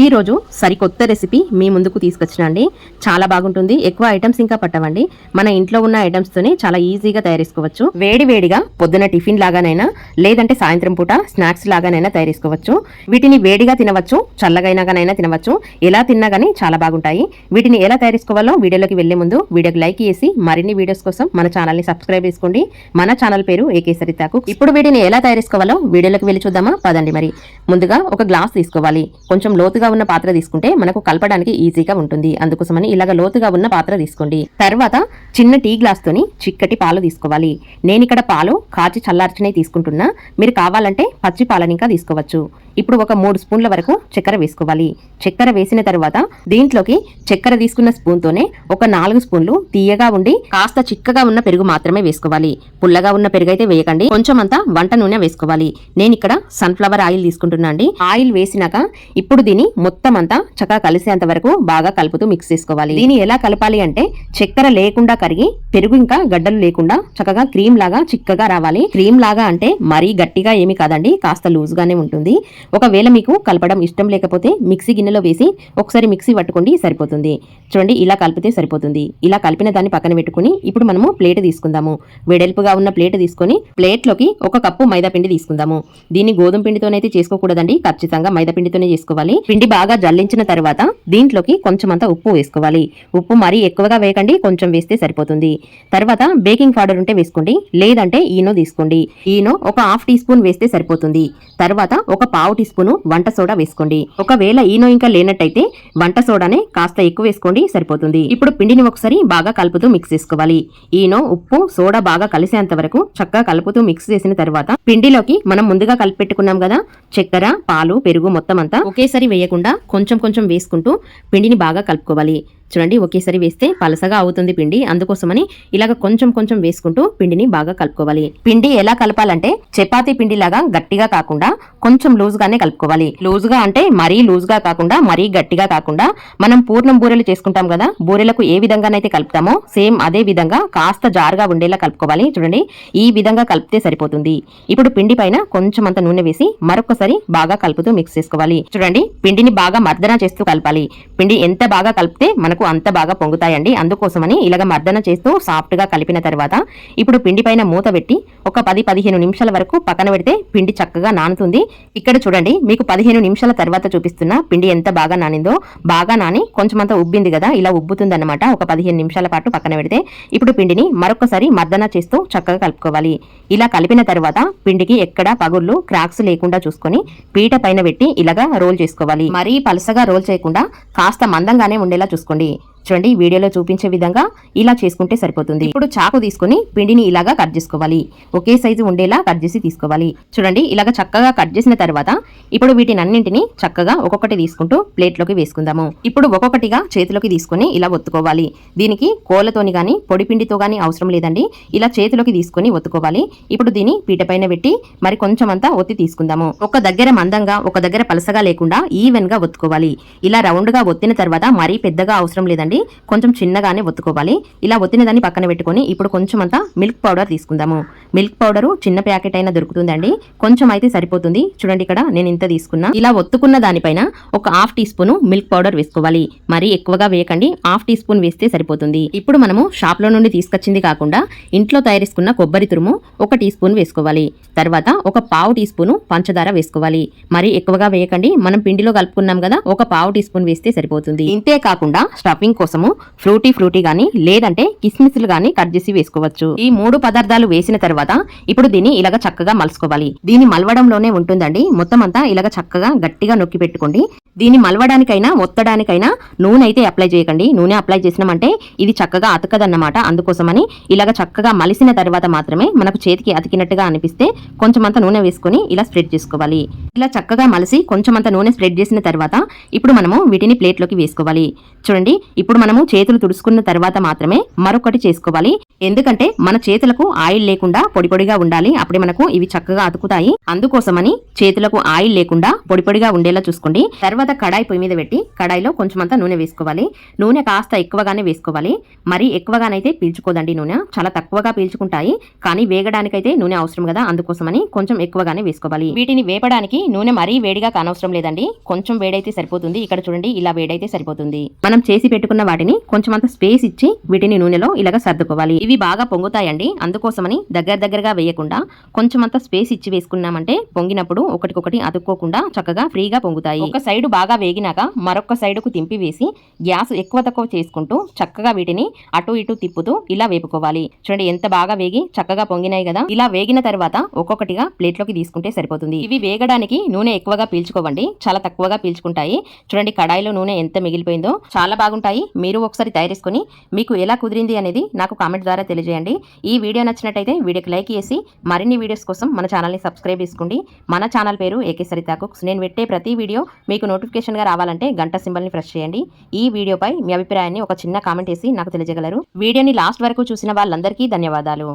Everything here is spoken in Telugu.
ఈ రోజు సరికొత్త రెసిపీ మీ ముందుకు తీసుకొచ్చిన అండి చాలా బాగుంటుంది. ఎక్కువ ఐటమ్స్ ఇంకా పట్టవండి. మన ఇంట్లో ఉన్న ఐటమ్స్తోనే చాలా ఈజీగా తయారు చేసుకోవచ్చు వేడి వేడిగా పొద్దున టిఫిన్ లాగానైనా లేదంటే సాయంత్రం పూట స్నాక్స్ లాగానైనా తయారు చేసుకోవచ్చు వీటిని వేడిగా తినవచ్చు చల్లగైనాగానైనా తినవచ్చు. ఎలా తిన్నా కానీ చాలా బాగుంటాయి. వీటిని ఎలా తయారు చేసుకోవాలో వీడియోలోకి వెళ్ళే ముందు వీడియోకి లైక్ చేసి మరిన్ని వీడియోస్ కోసం మన ఛానల్ని సబ్స్క్రైబ్ చేసుకోండి. మన ఛానల్ పేరు ఏకేసరి తాకు ఇప్పుడు వీటిని ఎలా తయారు చేసుకోవాలో వీడియోలోకి వెళ్ళి చూద్దామా? పదండి మరి. ముందుగా ఒక గ్లాస్ తీసుకోవాలి. కొంచెం లోతుగా ఉన్న పాత్ర తీసుకుంటే మనకు కలపడానికి ఈజీగా ఉంటుంది. అందుకోసమని ఇలాగ లోతుగా ఉన్న పాత్ర తీసుకోండి. తర్వాత చిన్న టీ గ్లాస్ తోని చిక్కటి పాలు తీసుకోవాలి. నేను ఇక్కడ పాలు కాచి చల్లార్చినే తీసుకుంటున్నా. మీరు కావాలంటే పచ్చి పాలని ఇంకా తీసుకోవచ్చు. ఇప్పుడు ఒక మూడు స్పూన్ల వరకు చక్కెర వేసుకోవాలి. చక్కెర వేసిన తర్వాత దీంట్లోకి చక్కెర తీసుకున్న స్పూన్తోనే ఒక నాలుగు స్పూన్లు తీయగా ఉండి కాస్త చిక్కగా ఉన్న పెరుగు మాత్రమే వేసుకోవాలి. పుల్లగా ఉన్న పెరుగు అయితే వేయకండి. కొంచెం అంతా వంట నూనె వేసుకోవాలి. నేను ఇక్కడ సన్ఫ్లవర్ ఆయిల్ తీసుకుంటున్నా అండి. ఆయిల్ వేసినాక ఇప్పుడు దీన్ని మొత్తం అంతా చక్కగా కలిసేంత వరకు బాగా కలుపుతూ మిక్స్ చేసుకోవాలి. దీన్ని ఎలా కలపాలి అంటే చక్కెర లేకుండా కరిగి పెరుగు ఇంకా గడ్డలు లేకుండా చక్కగా క్రీమ్ లాగా చిక్కగా రావాలి. క్రీమ్ లాగా అంటే మరీ గట్టిగా ఏమి కాదండి. కాస్త లూజ్ గానే ఉంటుంది. ఒకవేళ మీకు కలపడం ఇష్టం లేకపోతే మిక్సీ గిన్నెలో వేసి ఒకసారి మిక్సీ పట్టుకోండి సరిపోతుంది. చూడండి ఇలా కలిపితే సరిపోతుంది. ఇలా కలిపిన దాన్ని పక్కన పెట్టుకుని ఇప్పుడు మనము ప్లేట్ తీసుకుందాము. వెడల్పుగా ఉన్న ప్లేట్ తీసుకొని ప్లేట్లోకి ఒక కప్పు మైదా పిండి తీసుకుందాము. దీన్ని గోధుమ పిండితోనైతే చేసుకోకూడదండి ఖచ్చితంగా మైదా పిండితోనే చేసుకోవాలి. పిండి బాగా జల్లించిన తర్వాత దీంట్లోకి కొంచెం అంత ఉప్పు వేసుకోవాలి. ఉప్పు మరీ ఎక్కువగా వేయకండి కొంచెం వేస్తే సరిపోతుంది. తర్వాత బేకింగ్ పౌడర్ ఉంటే వేసుకోండి లేదంటే ఈనో తీసుకోండి. ఈనో ఒక హాఫ్ టీ స్పూన్ వేస్తే సరిపోతుంది. తర్వాత ఒక పావు టీ స్పూను వంట సోడా వేసుకోండి. ఒకవేళ ఈనో ఇంకా లేనట్టయితే వంట సోడానే కాస్త ఎక్కువ వేసుకోండి సరిపోతుంది. ఇప్పుడు పిండిని ఒకసారి బాగా కలుపుతూ మిక్స్ చేసుకోవాలి. ఈనో ఉప్పు సోడా బాగా కలిసేంత వరకు చక్కగా కలుపుతూ మిక్స్ చేసిన తర్వాత పిండిలోకి మనం ముందుగా కలిపి పెట్టుకున్నాం కదా చక్కెర పాలు పెరుగు మొత్తం అంతా ఒకేసారి వేయకుండా కొంచెం కొంచెం వేసుకుంటూ పిండిని బాగా కలుపుకోవాలి. చూడండి ఒకేసారి వేస్తే పలసగా అవుతుంది పిండి. అందుకోసమని ఇలాగ కొంచెం కొంచెం వేసుకుంటూ పిండిని బాగా కలుపుకోవాలి. పిండి ఎలా కలపాలంటే చపాతీ పిండి లాగా గట్టిగా కాకుండా కొంచెం లూజ్గానే కలుపుకోవాలి. లూజ్గా అంటే మరీ లూజ్గా కాకుండా మరీ గట్టిగా కాకుండా మనం పూర్ణం బూరెలు చేసుకుంటాం కదా బూరెలకు ఏ విధంగానైతే కలుపుతామో సేమ్ అదే విధంగా కాస్త జారుగా ఉండేలా కలుపుకోవాలి. చూడండి ఈ విధంగా కలిపితే సరిపోతుంది. ఇప్పుడు పిండి పైన కొంచెం అంత నూనె వేసి మరొకసారి బాగా కలుపుతూ మిక్స్ చేసుకోవాలి. చూడండి పిండిని బాగా మర్దన చేస్తూ కలపాలి. పిండి ఎంత బాగా కలిపితే మనకు అంత బాగా పొంగుతాయండి. అందుకోసమని ఇలాగ మర్దన చేస్తూ సాఫ్ట్గా కలిపిన తర్వాత ఇప్పుడు పిండి పైన మూత పెట్టి ఒక పది పదిహేను నిమిషాల వరకు పక్కన పెడితే పిండి చక్కగా నానుతుంది. ఇక్కడ చూడండి మీకు పదిహేను నిమిషాల తర్వాత చూపిస్తున్న పిండి ఎంత బాగా నానిందో. బాగా నాని కొంచెం అంత ఉబ్బింది కదా ఇలా ఉబ్బుతుంది అనమాట ఒక పదిహేను నిమిషాల పాటు పక్కన పెడితే ఇప్పుడు పిండిని మరొకసారి మర్దన చేస్తూ చక్కగా కలుపుకోవాలి. ఇలా కలిపిన తర్వాత పిండికి ఎక్కడ పగుళ్ళు క్రాక్స్ లేకుండా చూసుకొని పీట పైన పెట్టి ఇలాగా రోల్ చేసుకోవాలి. మరీ పలసగా రోల్ చేయకుండా కాస్త మందంగానే ఉండేలా చూసుకోండి. sendiri చూడండి వీడియోలో చూపించే విధంగా ఇలా చేసుకుంటే సరిపోతుంది. ఇప్పుడు చాకు తీసుకొని పిండిని ఇలాగా కట్ చేసుకోవాలి. ఒకే సైజు ఉండేలా కట్ చేసి తీసుకోవాలి. చూడండి ఇలాగ చక్కగా కట్ చేసిన తర్వాత ఇప్పుడు వీటినన్నింటినీ చక్కగా ఒక్కొక్కటి తీసుకుంటూ ప్లేట్లోకి వేసుకుందాము. ఇప్పుడు ఒక్కొక్కటిగా చేతిలోకి తీసుకొని ఇలా ఒత్తుకోవాలి. దీనికి కోలతోని కానీ పొడి పిండితో గాని అవసరం లేదండి. ఇలా చేతిలోకి తీసుకొని ఒత్తుకోవాలి. ఇప్పుడు దీన్ని పీట పైన పెట్టి మరి కొంచెం అంతా ఒత్తి తీసుకుందాము. ఒక దగ్గర మందంగా ఒక దగ్గర పలసగా లేకుండా ఈవెన్గా ఒత్తుకోవాలి. ఇలా రౌండ్గా ఒత్తిన తర్వాత మరీ పెద్దగా అవసరం లేదండి. కొంచెం చిన్నగానే ఒత్తుకోవాలి. ఇలా ఒత్తిన దాన్ని పక్కన పెట్టుకొని ఇప్పుడు కొంచెం అంతా మిల్క్ పౌడర్ తీసుకుందాము. మిల్క్ పౌడర్ చిన్న ప్యాకెట్ అయినా దొరుకుతుందండి. కొంచెం అయితే సరిపోతుంది. చూడండి ఇక్కడ నేను ఇంత తీసుకున్నా. ఇలా ఒత్తుకున్న దానిపైన ఒక half tea spoon milk powder వేసుకోవాలి. మరి ఎక్కువగా వేయకండి. హాఫ్ టీ స్పూన్ వేస్తే సరిపోతుంది. ఇప్పుడు మనము షాప్లో నుండి తీసుకొచ్చింది కాకుండా ఇంట్లో తయారేసుకున్న కొబ్బరి తురుము ఒక టీ స్పూన్ వేసుకోవాలి. తర్వాత ఒక పావు టీ స్పూన్ పంచదార వేసుకోవాలి. మరి ఎక్కువగా వేయకండి. మనం పిండిలో కలుపుకున్నాం కదా ఒక పావు టీ స్పూన్ వేస్తే సరిపోతుంది. ఇంతే కాకుండా స్టఫింగ్ కోసము ఫ్రూటీ ఫ్రూటీ గానీ లేదంటే కిస్మిస్లు గానీ కట్ చేసి వేసుకోవచ్చు. ఈ మూడు పదార్థాలు వేసిన తర్వాత ఇప్పుడు దీన్ని ఇలాగ చక్కగా మలుసుకోవాలి. దీన్ని మలవడంలోనే ఉంటుందండి. మొత్తం అంతా ఇలాగ చక్కగా గట్టిగా నొక్కి పెట్టుకోండి. దీన్ని మలవడానికైనా ఒత్తడానికైనా నూనె అయితే అప్లై చేయకండి. నూనె అప్లై చేసినామంటే ఇది చక్కగా అతకదన్నమాట. అందుకోసమని ఇలాగ చక్కగా మలిసిన తర్వాత మాత్రమే మనకు చేతికి అతికినట్టుగా అనిపిస్తే కొంచెం అంత నూనె వేసుకొని ఇలా స్ప్రెడ్ చేసుకోవాలి. ఇలా చక్కగా మలిసి కొంచెం అంత నూనె స్ప్రెడ్ చేసిన తర్వాత ఇప్పుడు మనము వీటిని ప్లేట్లోకి వేసుకోవాలి. చూడండి ఇప్పుడు మనము చేతులు తుడుచుకున్న తర్వాత మాత్రమే మరొకటి చేసుకోవాలి. ఎందుకంటే మన చేతులకు ఆయిల్ లేకుండా పొడి పొడిగా ఉండాలి. అప్పుడే మనకు ఇవి చక్కగా అతుకుతాయి. అందుకోసమని చేతులకు ఆయిల్ లేకుండా పొడి పొడిగా ఉండేలా చూసుకోండి. తర్వాత కడాయి పొయ్యి మీద పెట్టి కడాయిలో కొంచెమంతా నూనె వేసుకోవాలి. నూనె కాస్త ఎక్కువగానే వేసుకోవాలి. మరి ఎక్కువగానైతే పీల్చుకోదండి నూనె. చాలా తక్కువగా పీల్చుకుంటాయి. కానీ వేగడానికైతే నూనె అవసరం కదా. అందుకోసమని కొంచెం ఎక్కువగానే వేసుకోవాలి. వీటిని వేపడానికి నూనె మరీ వేడిగా కానవసరం లేదండి. కొంచెం వేడైతే సరిపోతుంది. ఇక్కడ చూడండి ఇలా వేడైతే సరిపోతుంది. మనం చేసి పెట్టుకున్న వాటిని కొంచెం అంత స్పేస్ ఇచ్చి వీటిని నూనెలో ఇలాగ సర్దుకోవాలి. ఇవి బాగా పొంగుతాయండి. అందుకోసమని దగ్గర దగ్గరగా వేయకుండా కొంచెం అంత స్పేస్ ఇచ్చి వేసుకున్నామంటే పొంగినప్పుడు ఒకటికొకటి అతుక్కోకుండా చక్కగా ఫ్రీగా పొంగుతాయి. ఒక సైడ్ బాగా వేగినాక మరొక సైడుకు తింపి వేసి గ్యాస్ ఎక్కువ తక్కువ చేసుకుంటూ చక్కగా వీటిని అటు ఇటు తిప్పుతూ ఇలా వేపుకోవాలి. చూడండి ఎంత బాగా వేగి చక్కగా పొంగినాయి కదా. ఇలా వేగిన తర్వాత ఒక్కొక్కటిగా ప్లేట్లోకి తీసుకుంటే సరిపోతుంది. ఇవి వేగడానికి నూనె ఎక్కువగా పీల్చుకోవండి. చాలా తక్కువగా పీల్చుకుంటాయి. చూడండి కడాయిలో నూనె ఎంత మిగిలిపోయిందో. చాలా బాగుంటాయి. మీరు ఒకసారి తయారేసుకొని మీకు ఎలా కుదిరింది అనేది నాకు కామెంట్ ద్వారా తెలియజేయండి. ఈ వీడియో నచ్చినట్టయితే వీడియోకి లైక్ చేసి మరిన్ని వీడియోస్ కోసం మన ఛానల్ని సబ్స్క్రైబ్ చేసుకోండి. మన ఛానల్ పేరు ఏకే సరితా కుక్స్. నేను పెట్టే ప్రతి వీడియో మీకు నోటిఫికేషన్గా రావాలంటే గంట సింబల్ని ప్రెస్ చేయండి. ఈ వీడియోపై మీ అభిప్రాయాన్ని ఒక చిన్న కామెంట్ చేసి నాకు తెలియజేయగలరు. వీడియోని లాస్ట్ వరకు చూసిన వాళ్ళందరికీ ధన్యవాదాలు.